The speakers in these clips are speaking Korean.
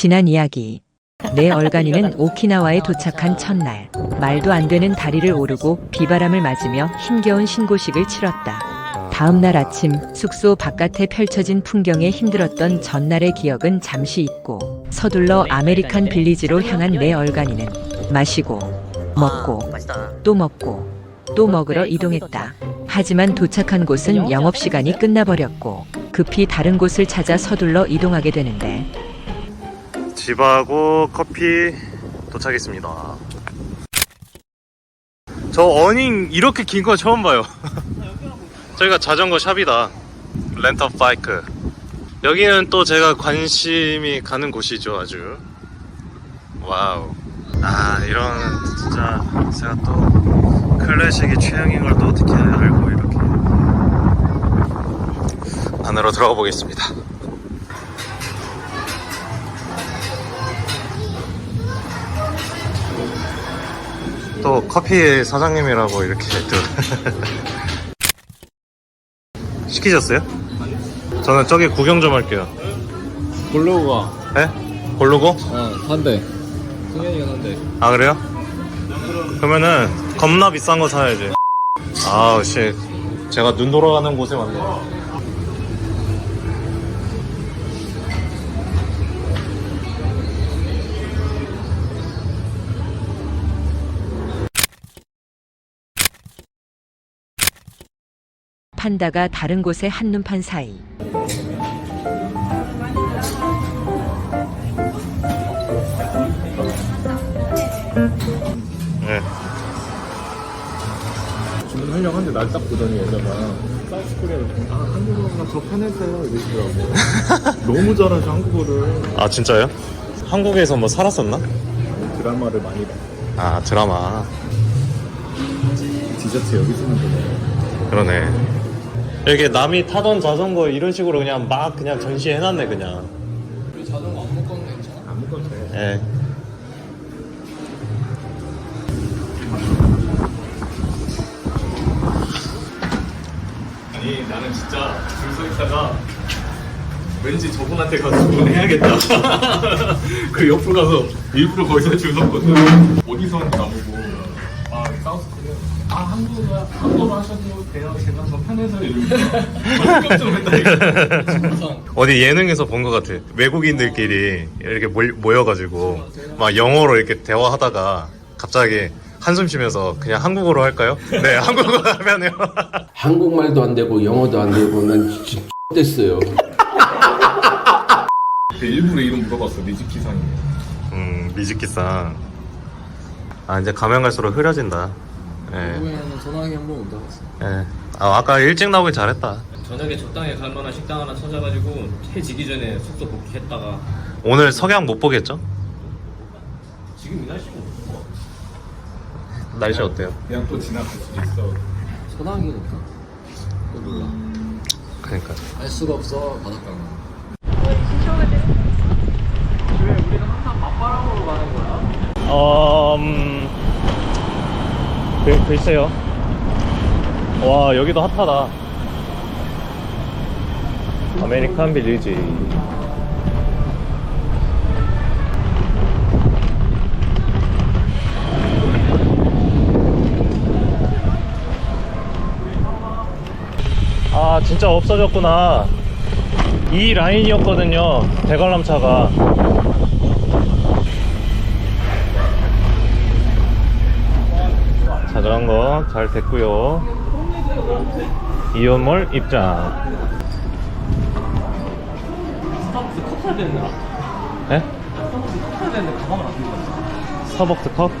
지난 이야기. 내 얼간이는 오키나와에 도착한 첫날 말도 안 되는 다리를 오르고 비바람을 맞으며 힘겨운 신고식을 치렀다. 다음 날 아침 숙소 바깥에 펼쳐진 풍경에 힘들었던 전날의 기억은 잠시 잊고 서둘러 아메리칸 빌리지로 향한 내 얼간이는 마시고 먹고 또 먹고 또 먹으러 이동했다. 하지만 도착한 곳은 영업시간이 끝나버렸고 급히 다른 곳을 찾아 서둘러 이동하게 되는데 집하고 커피 도착했습니다. 저 어닝 이렇게 긴 거 처음 봐요. 저희가 자전거 샵이다. 렌터 바이크. 여기는 또 제가 관심이 가는 곳이죠, 아주. 와우. 아, 이런 진짜 제가 또 클래식이 취향인 걸 또 어떻게 알고 이렇게 안으로 들어가 보겠습니다. 또 커피 사장님이라고 이렇게 또 시키셨어요? 저는 저기 구경 좀 할게요. 골로우가 네? 고르고? 어 산대 승현이가 산대 아 그래요? 그러면은 겁나 비싼 거 사야지. 아우 씨, 제가 눈 돌아가는 곳에 왔네요. 판다가 다른 곳에 한눈 판 사이 네. 주문하려고 하는데 날 딱 보더니 여자가 사우스 코리아를 아 한국어가 더 편했어요 이러시더라고 너무 잘하죠 한국어를 아 진짜요? 한국에서 뭐 살았었나? 드라마를 많이 봐아 드라마. 디저트 여기 쓰면 되네 그러네. 이게 남이 타던 자전거 이런 식으로 그냥 막 그냥 전시해놨네 그냥. 우리 자전거 안 묶어도 괜찮아? 안 묶어도 돼 예. 아니 나는 진짜 줄 서 있다가 왠지 저분한테 가서 주문해야겠다 그 옆으로 가서 일부러 거기서 줄 섰거든 어디서 하는지 나보고 아아 한국어 한국어로 하셔도 돼요 제가 더 편해서 이러면서 깜짝 놀랐다 어디 예능에서 본 것 같아. 외국인들끼리 이렇게 몰- 모여가지고 막 영어로 이렇게 대화하다가 갑자기 한숨 쉬면서 그냥 한국어로 할까요? 네, 한국어로 하면요. 한국말도 안 되고 영어도 안 되고 난 진짜 됐어요. 일부러 이름 물어봤어 니즈키상이 음, 미즈키상. 아, 이제 가면 갈수록 흐려진다. 예. 한국에는 전화기 한번못 받았어. 예. 아, 아까 일찍 나오길 잘했다. 저녁에 적당히 갈 만한 식당 하나 찾아가지고 해 지기 전에 숙소 복귀했다가 오늘 석양 못 보겠죠? 지금 이 날씨고 뭐 날씨 어때요? 그냥 또 지나갈 수도 있어 전화기니까 또 몰라. 그러니까. 알 수가 없어 바닷가가. 어, 음, 글, 글쎄요. 와, 여기도 핫하다. 아메리칸 빌리지. 아, 진짜 없어졌구나. 이 라인이었거든요. 대관람차가. 자전거 잘 됐고요 이온몰 입장 스타벅스 컵 사야 되는데 네? 스타벅스 컵 사야 되는데 가방을 안 들고 왔어. 스타벅스 컵?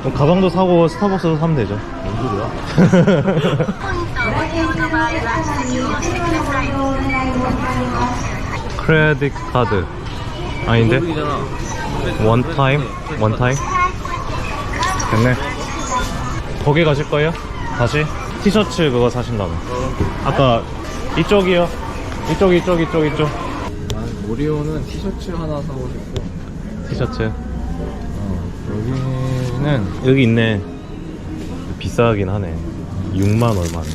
그럼 가방도 사고 스타벅스도 사면 되죠 뭔 소리야? 크레딧 카드 아닌데? 모르잖아. 원 타임? 원 타임? 됐네 거기 가실 거예요? 다시? 티셔츠 그거 사신다면 아까 이쪽이요 이쪽 이쪽 이쪽 이쪽 나는 모리오는 티셔츠 하나 사고 싶고 티셔츠 여기는 여기 있네 비싸긴 하네 6만 얼마네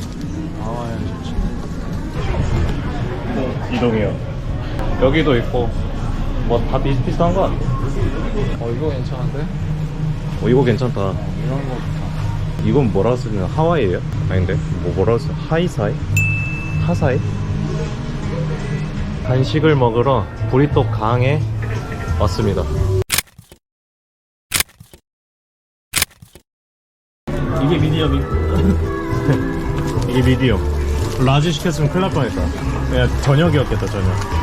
아 좋지 이동이요 여기도 있고 뭐 다 비슷비슷한 거 같아. 어 이거 괜찮은데? 어, 이거 괜찮다. 이런 거. 이건 뭐라고 쓰는 하와이예요? 아닌데? 뭐 뭐라고 써? 하이사이? 하사이? 간식을 먹으러 브리또 강에 왔습니다. 이게 미디엄이 이게 미디엄. 라지 시켰으면 큰일 날 뻔했다. 그냥 저녁이었겠다, 저녁.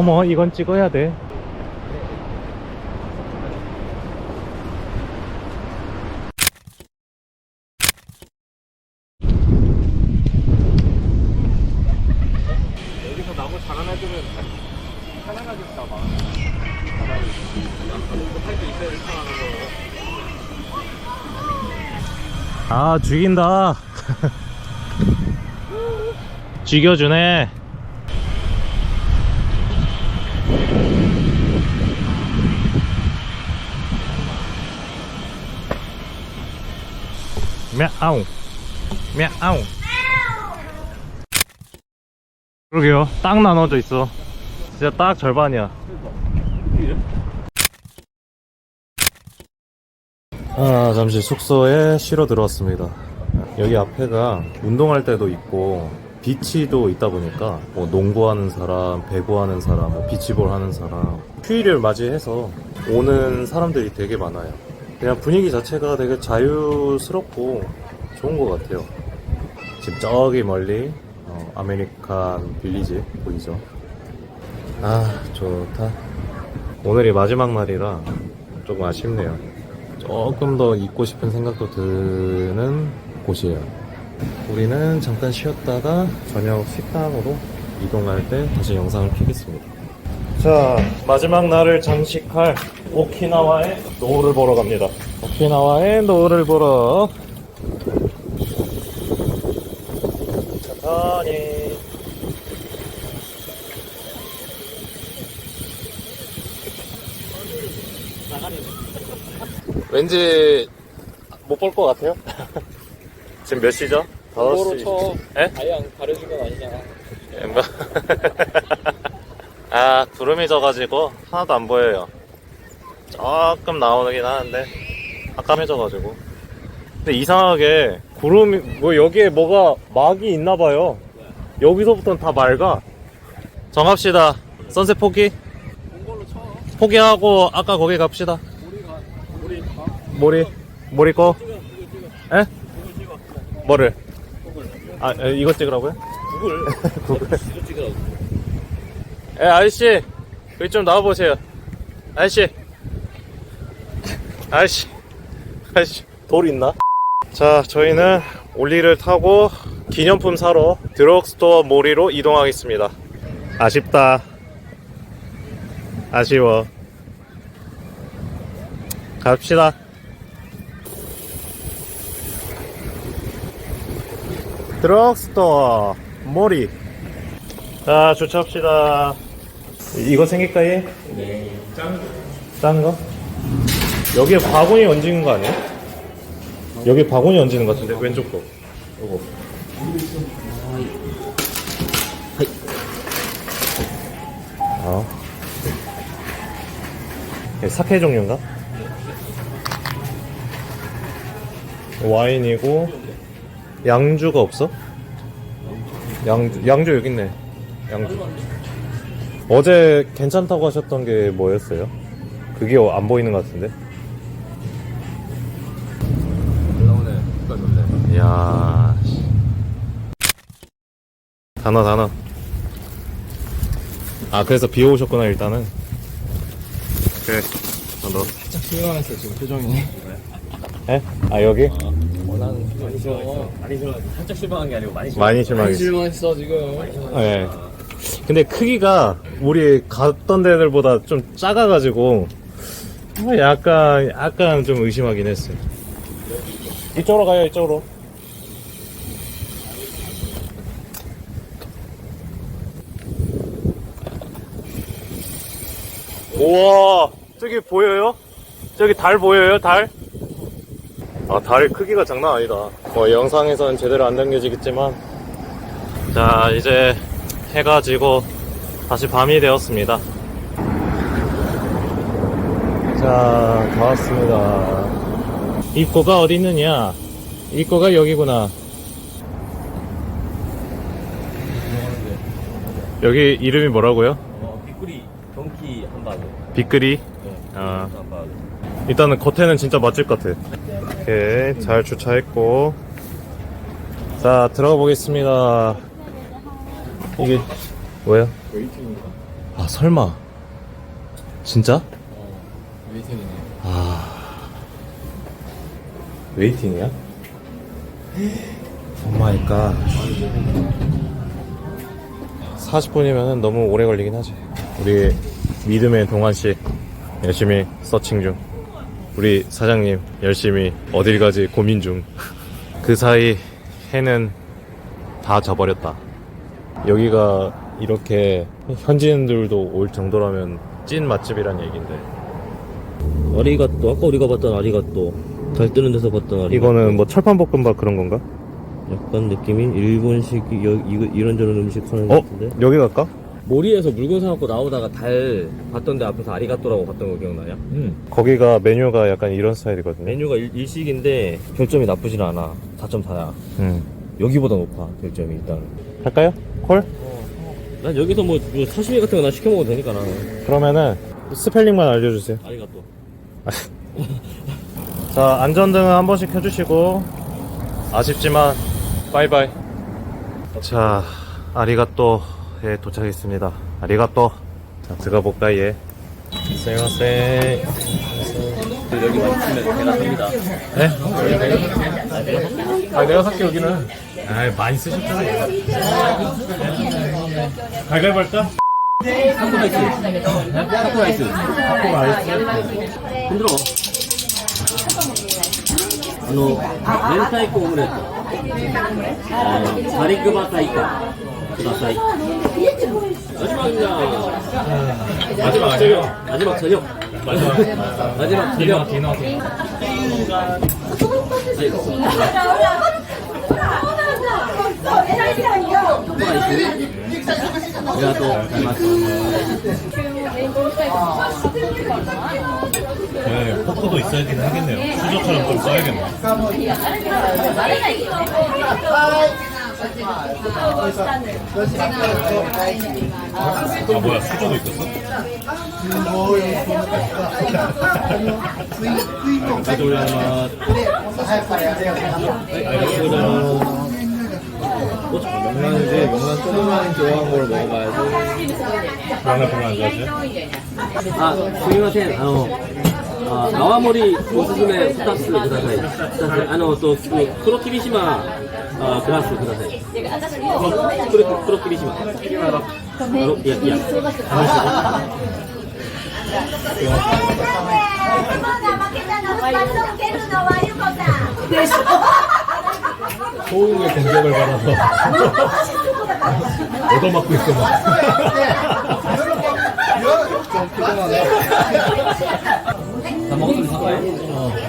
어머, 이건 찍어야 돼. 여기서 나무 자란 애들은 편해가지고 막. 아 죽인다. 죽여주네 мяу. мяu 그러게요. 딱 나눠져 있어. 진짜 딱 절반이야. 아 잠시 숙소에 쉬러 들어왔습니다. 여기 앞에가 운동할 때도 있고 비치도 있다 보니까, 뭐, 농구하는 사람, 배구하는 사람, 뭐 비치볼 하는 사람, 휴일을 맞이해서 오는 사람들이 되게 많아요. 그냥 분위기 자체가 되게 자유스럽고 좋은 것 같아요. 지금 저기 멀리, 어, 아메리칸 빌리지 보이죠? 아, 좋다. 오늘이 마지막 날이라 조금 아쉽네요. 조금 더 있고 싶은 생각도 드는 곳이에요. 우리는 잠깐 쉬었다가 저녁 식당으로 이동할 때 다시 영상을 켜겠습니다. 자, 마지막 날을 장식할 오키나와의 노을을 보러 갑니다. 오키나와의 노을을 보러. 천천히. 왠지 못 볼 것 같아요? 지금 몇 시죠? 5시. 쳐. 에? 아예 안 가려진 건 아니잖아. 예, 뭐. 아, 구름이 져가지고 하나도 안 보여요. 조금 나오긴 하는데, 깜깜해져가지고. 근데 이상하게, 구름이, 뭐 여기에 뭐가 막이 있나봐요. 여기서부터는 다 맑아. 정합시다. 선셋 포기? 포기하고, 아까 거기 갑시다. 모리, 모리 거? 에? 뭐를? 아, 에, 이거 찍으라고요? 구글. 이거 찍으라고 에, 아저씨, 여기 좀 나와 보세요. 아저씨. 아저씨. 아저씨, 돌 있나? 자, 저희는 올리를 타고 기념품 사러 드럭스토어 모리로 이동하겠습니다. 아쉽다. 아쉬워. 갑시다. 드럭스토어 모리. 자, 주차합시다. 이거 생길까요? 네. 짠, 짠 거? 여기에 바구니 얹는 거 아니에요? 여기 바구니 얹는 거 같은데, 왼쪽 거. 이거. 아. 사케 종류인가? 와인이고, 양주가 없어? 양주, 양주 여기 있네. 양주. 어제 괜찮다고 하셨던 게 뭐였어요? 그게 안 보이는 것 같은데? 올라오네. 끝났네. 이야. 단어, 단어. 아, 그래서 비 오셨구나, 일단은. 그래. 단어. 살짝 실망했어 지금 표정이. 에? 아, 여기? 원 많이 실망했어. 많이 싫어, 살짝 실망한 게 아니고 많이 실망. 많이 실망했어. 실망했어 지금. 예. 근데 크기가 우리 갔던 데들보다 좀 작아가지고 아, 약간 약간 좀 의심하긴 했어요. 이쪽으로 가요 이쪽으로. 우와 저기 보여요? 저기 달 보여요 달? 아 달 크기가 장난 아니다. 뭐, 영상에서는 제대로 안 담겨지겠지만. 자, 이제 해가 지고 다시 밤이 되었습니다. 자, 다 왔습니다. 입구가 어디 있느냐? 입구가 여기구나. 여기 이름이 뭐라고요? 어, 빅구리 경기 한바드. 빅그리? 네. 아. 한바드. 일단은 겉에는 진짜 맛집 같아. 오케이, 잘 주차했고. 자, 들어가 보겠습니다. 이게, 뭐야? 웨이팅인가? 아, 설마. 진짜? 웨이팅이네. 아. 웨이팅이야? 오 마이 갓. 40분이면 너무 오래 걸리긴 하지. 우리 믿음의 동환 씨 열심히 서칭 중. 우리 사장님 열심히 어딜 가지 고민 중. 그 사이 해는 다 져버렸다. 여기가 이렇게 현지인들도 올 정도라면 찐 맛집이란 얘긴데. 아리가또 아까 우리가 봤던 아리가또 달 뜨는 데서 봤던 아리가또 이거는 뭐 철판 볶음밥 그런 건가? 약간 느낌이 일본식 여, 이거, 이런저런 음식 하는 어? 것 같은데 여기 갈까? 모리에서 물건 사갖고 나오다가 달 봤던 데 앞에서 아리가또라고 봤던 거 기억나냐? 응 거기가 메뉴가 약간 이런 스타일이거든요. 메뉴가 일, 일식인데 별점이 나쁘진 않아 4.4야 음. 여기보다 높아 별점이 일단 할까요? 콜? 난 여기서 뭐, 뭐 사시미 같은 거나 시켜 먹어도 되니까 나는 그러면은 스펠링만 알려주세요. 아리가또 자, 안전등은 한 번씩 켜주시고 아쉽지만 바이바이. 자, 아리가또 에 도착했습니다. 아리가또. 자, 들어가 볼까 예. 쎄마쎄. 여기 맛있으면 배가 삽니다 네? 아, 내가 살게, 여기는. 아, 많이 쓰셨잖아요. 갈갈 할까? 타코라이스 타코라이스 힘들어 あの、明太子オムレット。あの、ガリックバター以下ください。 마지막이야. 마지막 저녁. 마지막 저녁. 마지막 마지막 저녁. 제가 또 닮았어. 네, 포크도 있어야긴 하겠네요. 수저처럼 좀 써야겠네. 아 뭐야 수저도 있었어? 감사합니다. 명란이지 명란 조금만 좋아한 걸 먹어봐야지. 명란 별로 안 좋아하세요? 아, 수고하세요. 泡盛おすすめ2つください。あのと黒霧島あグラスください。黒黒霧島。いやいや。そういう感じだから。おどまく人も。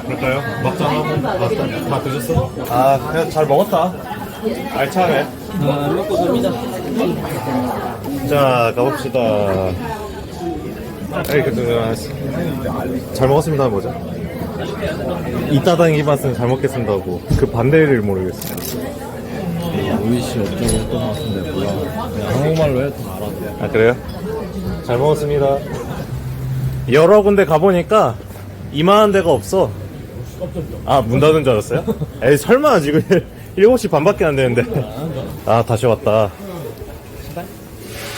그럴까요? 막장하고 다, 다 드셨어? 아, 그냥 잘 먹었다. 알차네. 아, 먹고 갑니다. 자, 가봅시다. 에이, 그, 잘 먹었습니다, 뭐죠? 이따당 이 맛은 잘 먹겠습니다 하고, 그 반대를 모르겠어. 오이씨 어쩌고 했던 것 같은데 몰라. 그냥 한국말로 해도 다 알아서. 아, 그래요? 잘 먹었습니다. 여러 군데 가보니까 이만한 데가 없어. 아, 문 닫은 줄 알았어요? 에이, 설마 지금 7시 반밖에 안 되는데. 아, 다시 왔다. 신발?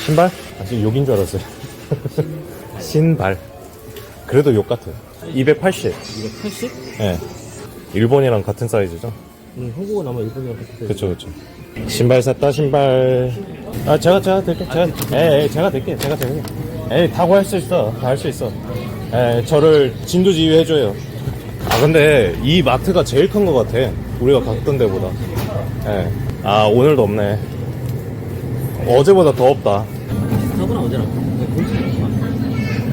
신발? 아, 지금 욕인 줄 알았어요. 신발. 그래도 욕 같아요. 280. 280? 예. 일본이랑 같은 사이즈죠? 응, 한국어 나면 일본이랑 비슷해. 그쵸, 그쵸. 신발 샀다, 신발. 아, 제가, 제가 될게. 제가, 에, 에, 제가 될게. 제가 될게. 에이, 타고 할 수 있어. 다 할 수 있어. 에, 저를 진두지휘 해줘요. 아, 근데 이 마트가 제일 큰 것 같아. 우리가 갔던 데보다. 에. 아, 오늘도 없네. 어제보다 더 없다. 사고나 언제나.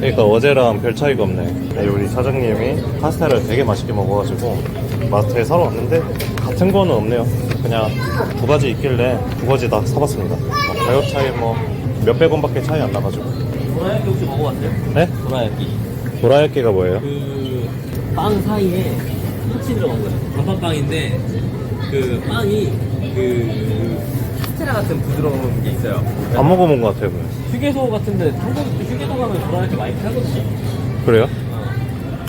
그러니까 어제랑 별 차이가 없네. 네, 우리 사장님이 파스타를 되게 맛있게 먹어가지고 마트에 사러 왔는데 같은 거는 없네요. 그냥 두 가지 있길래 두 가지 다 사봤습니다. 뭐 가격 차이 뭐 몇백 원밖에 차이 안 나가지고. 도라야끼 혹시 먹어봤어요? 네? 도라야끼. 도라야끼가 뭐예요? 그 빵 사이에 끝이 들어간 거예요. 단팥빵인데 그 빵이 그 스테라 같은 부드러운 게 있어요. 안 먹어본 것 같아요. 그냥. 휴게소 같은데 한국 휴게소 가면 도라야끼 많이 팔거든요. 그래요? 어.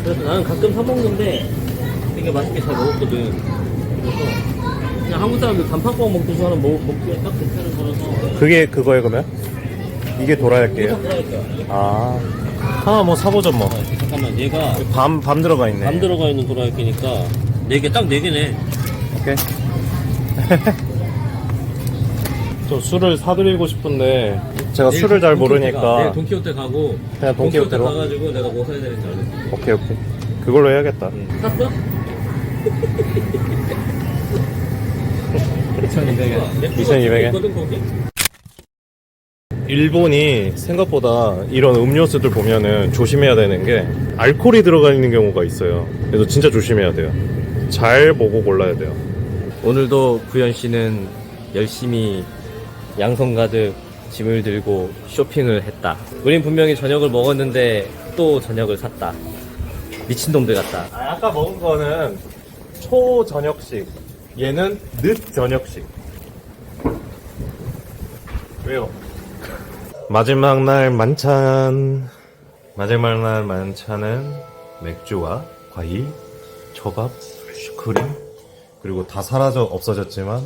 그래서 나는 가끔 사 먹는데 되게 맛있게 잘 먹었거든. 그래서 그냥 한국 사람들 단팥빵 먹듯이 하는 먹, 먹기에 딱 괜찮은 거라서 그게 그거예요 그러면? 이게 도라야끼예요? 도라야끼야. 아 하나 뭐 사보죠 뭐. 잠깐만 얘가 밤, 밤 들어가 있네. 밤 들어가 있는 도라야끼니까 네 개 딱 네 개네. 오케이. 저 술을 사드리고 싶은데 제가 내일 술을 잘 가. 모르니까 내일 돈키호테 가고 그냥 돈키호테로? 가가지고 내가 뭐 사야 되는지 알겠어. 오케이 오케이 그걸로 해야겠다. 샀어? 2,200원. 2200 원? 있거든 거기? 일본이 생각보다 이런 음료수들 보면은 조심해야 되는 게 알코올이 들어가 있는 경우가 있어요. 그래서 진짜 조심해야 돼요. 잘 보고 골라야 돼요. 오늘도 구현 씨는 열심히 양손 가득 짐을 들고 쇼핑을 했다. 우린 분명히 저녁을 먹었는데 또 저녁을 샀다. 미친놈들 같다. 아, 아까 먹은 거는 초 저녁식. 얘는 늦 저녁식. 왜요? 마지막 날 만찬. 마지막 날 만찬은 맥주와 과일, 초밥, 슈크림, 그리고 다 사라져 없어졌지만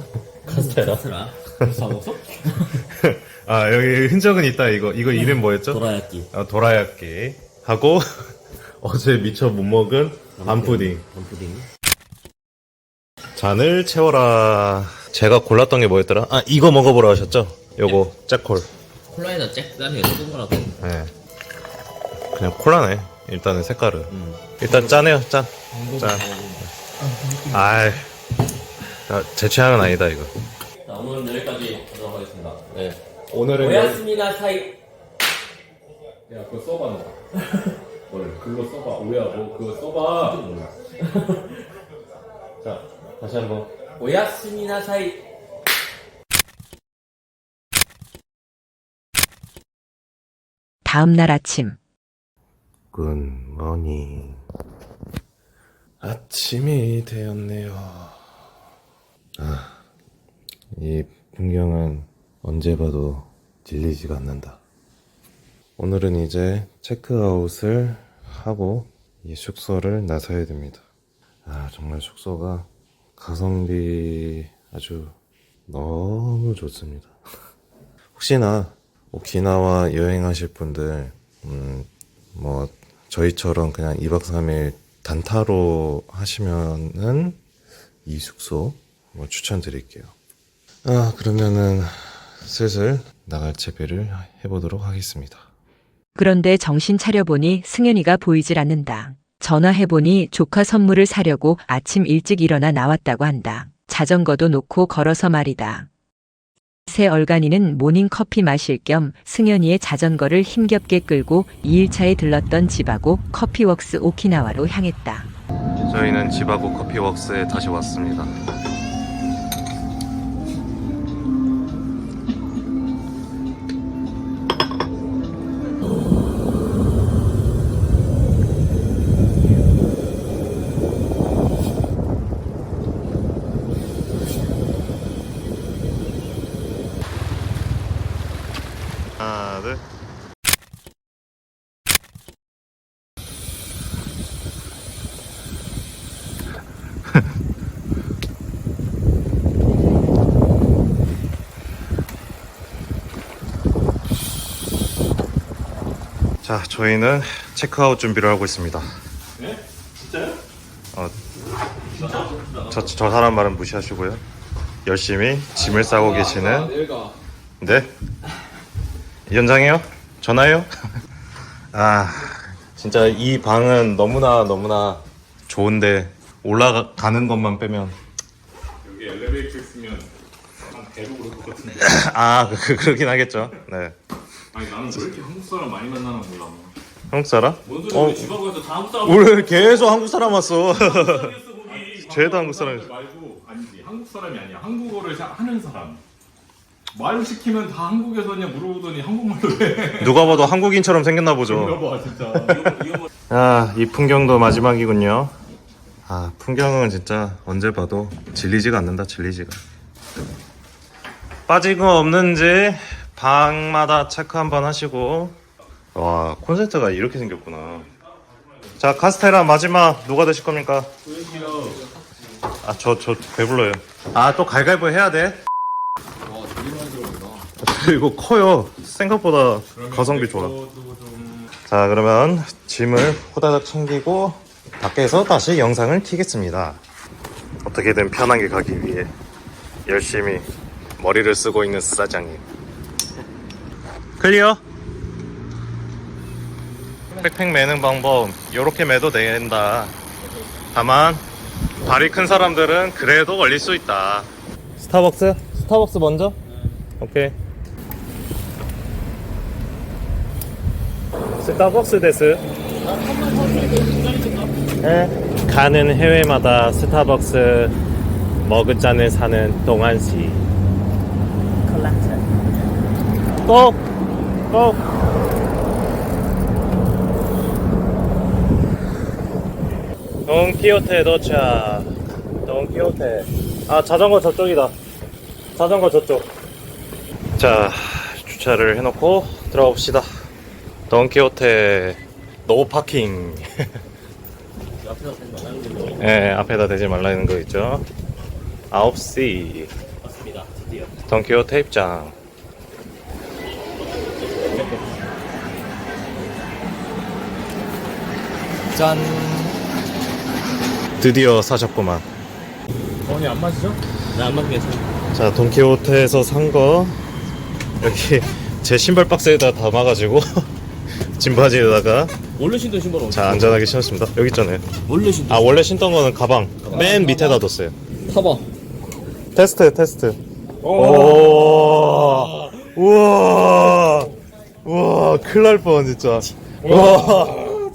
카스테라. 사먹어? 아 여기 흔적은 있다 이거 이거 이름 뭐였죠? 도라야끼. 아, 도라야끼 하고 어제 미처 못 먹은 밤푸딩 밤푸딩. 잔을 채워라 제가 골랐던 게 뭐였더라? 아 이거 먹어보라 하셨죠? 요거 잭콜 콜라에다 잭게 조금 거라고. 네. 그냥 콜라네 일단은 색깔은 일단 짜네요 짠 짠. 아이 아, 제 취향은 아니다 이거 자, 오늘은 여기까지 하도록 하겠습니다. 네. 오늘은 오야스미나 사이. 야 그거 써봐 너. 뭘 그거 써봐 오야 뭐 그거 써봐. 자 다시 한번 오야스미나 사이. 다음 날 아침 굿모닝 아침이 되었네요 아, 이 풍경은 언제 봐도 질리지가 않는다. 오늘은 이제 체크아웃을 하고 이 숙소를 나서야 됩니다. 아 정말 숙소가 가성비 아주 너무 좋습니다. 혹시나 오키나와 여행하실 분들 음, 뭐 저희처럼 그냥 2박 3일 단타로 하시면은 이 숙소 뭐 추천드릴게요. 아 그러면은 슬슬 나갈 채비를 해보도록 하겠습니다. 그런데 정신 차려보니 승현이가 보이질 않는다. 전화해보니 조카 선물을 사려고 아침 일찍 일어나 나왔다고 한다. 자전거도 놓고 걸어서 말이다. 새 얼간이는 모닝커피 마실 겸 승현이의 자전거를 힘겹게 끌고 2일차에 들렀던 집하고 커피웍스 오키나와로 향했다. 저희는 지바고 커피웍스에 다시 왔습니다. 자, 저희는 체크아웃 준비를 하고 있습니다. 네? 진짜요? 어, 저, 저 사람 말은 무시하시고요. 열심히 짐을 싸고 계시는 내일 가. 네. 연장해요? 전화해요? 아, 진짜 이 방은 너무나 너무나 좋은데 올라가는 것만 빼면 여기 엘리베이터 있으면 한 배로 그럴 것 같은데. 아, 그, 그러긴 하겠죠. 네. 아니 나는 왜 이렇게 한국 사람 많이 만나는 거 몰라. 한국 사람? 뭔 어. 소리야? 지방에서 다 한국 사람. 우리 계속 한국 사람 왔어. 쟤도 한국 사람이야. 말고 아니지 한국 사람이 아니야. 한국어를 자- 하는 사람. 말 시키면 다 한국에서냐 물어보더니 한국말로 해. 누가 봐도 한국인처럼 생겼나 보죠. 진짜. 아, 이 풍경도 마지막이군요. 아, 풍경은 진짜 언제 봐도 질리지가 않는다, 질리지가. 빠진 거 없는지 방마다 체크 한번 하시고. 와, 콘센트가 이렇게 생겼구나. 자, 카스테라 마지막 누가 드실 겁니까? 아, 저, 저 배불러요. 아, 또 갈갈보 해야 돼? 이거 커요. 생각보다 가성비 좋아. 자 그러면 짐을 호다닥 챙기고 밖에서 다시 영상을 키겠습니다 어떻게든 편하게 가기 위해 열심히 머리를 쓰고 있는 사장님 클리어? 백팩 매는 방법 이렇게 매도 된다 다만 발이 큰 사람들은 그래도 걸릴 수 있다 스타벅스? 스타벅스 먼저? 오케이 스타벅스 데스 네. 가는 해외마다 스타벅스 머그잔을 사는 동안씨 고! 고! 돈키호테 도착 돈키호테. 아 자전거 저쪽이다. 자전거 저쪽. 자 주차를 해놓고 들어봅시다. 돈키호테 노 파킹. 예, 앞에다 대지 말라는 거 있죠? 9시. 맞습니다. 드디어. 돈키호테 입장 짠. 드디어 사셨구만. 언니 안 마시죠? 나안 맞게 괜찮아. 자 돈키호테에서 산 거 여기 제 신발 박스에다 담아가지고 짐 바지에다가 원래 신던 신발 어디? 자 안전하게 신었습니다. 여기 있잖아요. 원래 신던. 아 원래 신던 거는 가방. 맨 밑에다 뒀어요. 타봐. 테스트 테스트. 오! 우와! 우와 큰일 날 뻔 진짜. 와,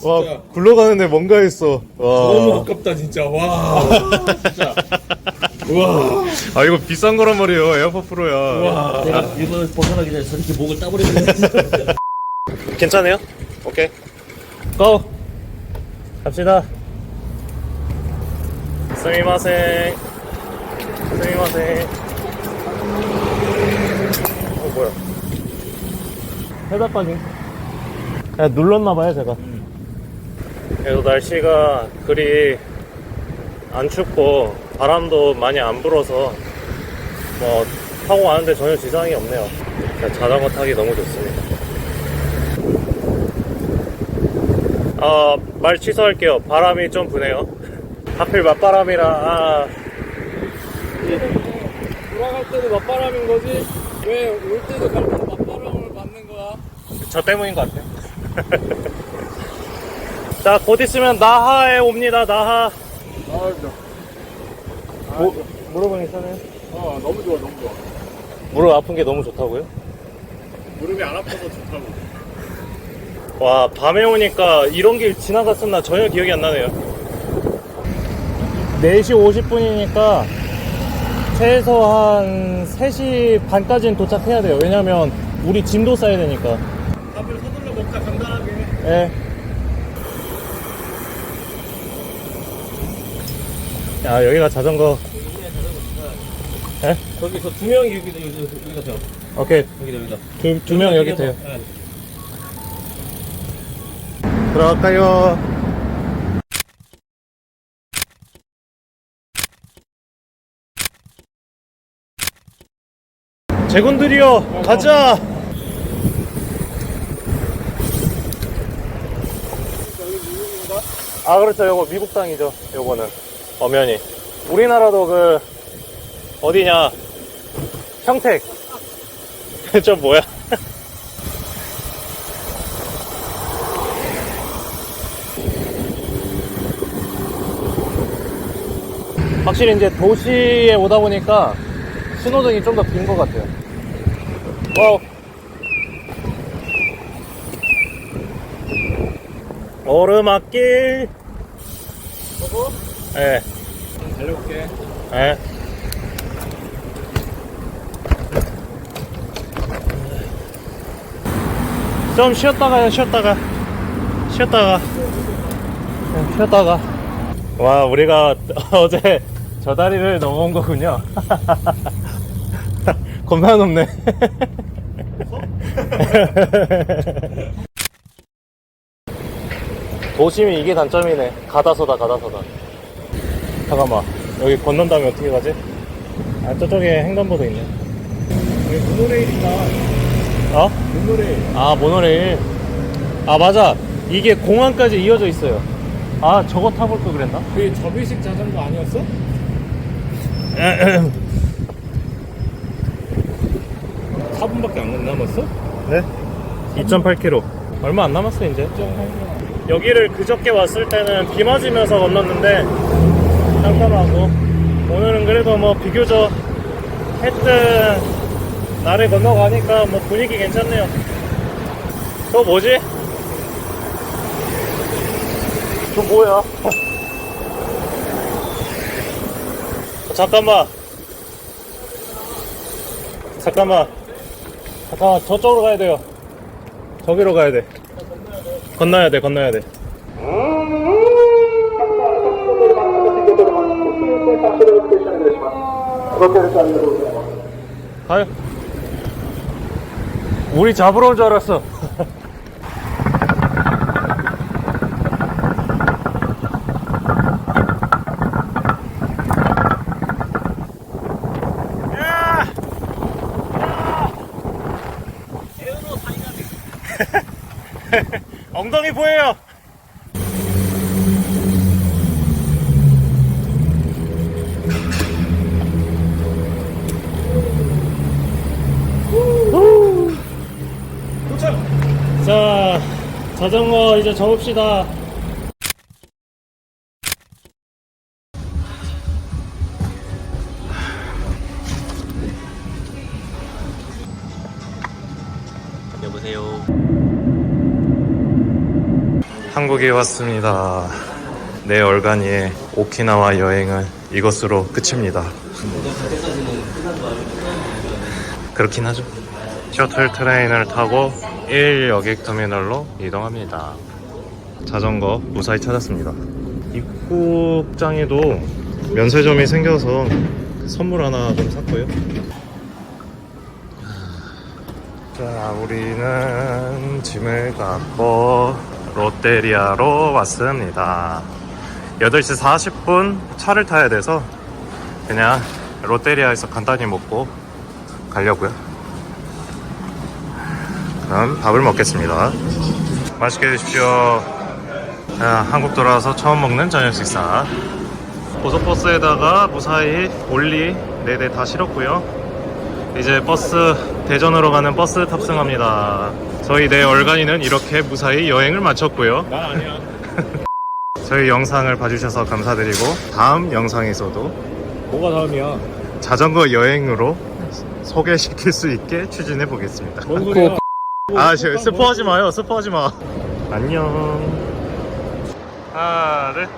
와 굴러가는데 뭔가 있어. 너무 와. 아깝다 진짜. 와. 아 이거 비싼 거란 말이에요. 에어팟 프로야. 내가 일본을 벗어나기 전에 저렇게 목을 따버리는 거야. 괜찮아요? 오케이. 고! 갑시다. 스미마셍 스미마셍 어 뭐야. 해답 확인 그냥 눌렀나봐요 제가 그래도 날씨가 그리 안 춥고 바람도 많이 안 불어서 뭐 타고 가는데 전혀 지장이 없네요 그냥 자전거 타기 너무 좋습니다 아, 말 취소할게요. 바람이 좀 부네요. 하필 맞바람이라, 아, 돌아갈 때도 맞바람인 거지? 왜 올 때도 갈 때도 맞바람을 맞는 거야? 저 때문인 것 같아요. 자, 곧 있으면 나하에 옵니다, 나하. 아, 저. 뭐, 무릎은 괜찮아요? 어, 너무 좋아, 너무 좋아. 무릎 아픈 게 너무 좋다고요? 무릎이 안 아파서 좋다고. 와, 밤에 오니까 이런 길 지나갔었나 전혀 기억이 안 나네요. 4시 50분이니까 최소한 3시 반까지는 도착해야 돼요. 왜냐면 우리 짐도 싸야 되니까. 밥을 서둘러 먹자, 간단하게. 예. 야, 여기가 자전거. 예? 거기서 두 명이 여기다 여기다 여기다 저 오케이. 여기다 여기다. 두, 두 명 여기 돼요. 네. 들어갈까요? 제군들이여, 가자! 아, 그렇죠. 요거 미국 땅이죠. 요거는. 엄연히. 우리나라도 그, 어디냐. 평택. 저 뭐야? 확실히 이제 도시에 오다 보니까 신호등이 좀 더 긴 것 같아요. 와우. 오르막길. 예. 달려올게. 예. 좀 쉬었다가요, 쉬었다가. 쉬었다가. 네, 쉬었다가. 와, 우리가 어제 저 다리를 넘어온 거군요. 겁나 높네. 도심이 이게 단점이네. 가다서다, 가다서다. 잠깐만. 여기 건넌 다음에 어떻게 가지? 아, 저쪽에 횡단보도 있네. 여기 모노레일 있다. 어? 모노레일. 아, 모노레일. 아, 맞아. 이게 공항까지 이어져 있어요. 아, 저거 타볼 걸 그랬나? 그게 접이식 자전거 아니었어? 4분밖에 안 남았어? 네? 2.8km. 얼마 안 남았어, 이제. 여기를 그저께 왔을 때는 비 맞으면서 건넜는데, 깜깜하고. 오늘은 그래도 뭐 비교적 했던 날에 건너가니까 뭐 분위기 괜찮네요. 저 뭐지? 저 뭐야? 어, 잠깐만. 잠깐만. 잠깐만, 저쪽으로 가야 돼요. 저기로 가야 돼. 건너야 돼, 건너야 돼. 가요. 우리 잡으러 온 줄 알았어. 엉덩이 보여요. 도착! 자, 자전거 이제 접읍시다. 여보세요. 한국에 왔습니다. 내 얼간이의 오키나와 여행은 이것으로 끝입니다. 그렇긴 하죠. 셔틀 트레인을 타고 1 여객 터미널로 이동합니다. 자전거 무사히 찾았습니다. 입국장에도 면세점이 생겨서 선물 하나 좀 샀고요. 자, 우리는 짐을 갖고 롯데리아로 왔습니다. 8시 40분 차를 타야 돼서 그냥 롯데리아에서 간단히 먹고 가려고요. 그럼 밥을 먹겠습니다. 맛있게 드십시오. 자, 한국 돌아와서 처음 먹는 저녁 식사. 고속버스에다가 무사히 올리 4대 다 실었고요. 이제 버스 대전으로 가는 버스 탑승합니다. 저희 내 얼간이는 이렇게 무사히 여행을 마쳤고요. 난 아니야. 저희 영상을 봐주셔서 감사드리고 다음 영상에서도 뭐가 다음이야? 자전거 여행으로 소개시킬 수 있게 추진해 보겠습니다. 뭔 소리야? 아, 저 스포하지 마요. 스포하지 마. 안녕. 하나, 둘.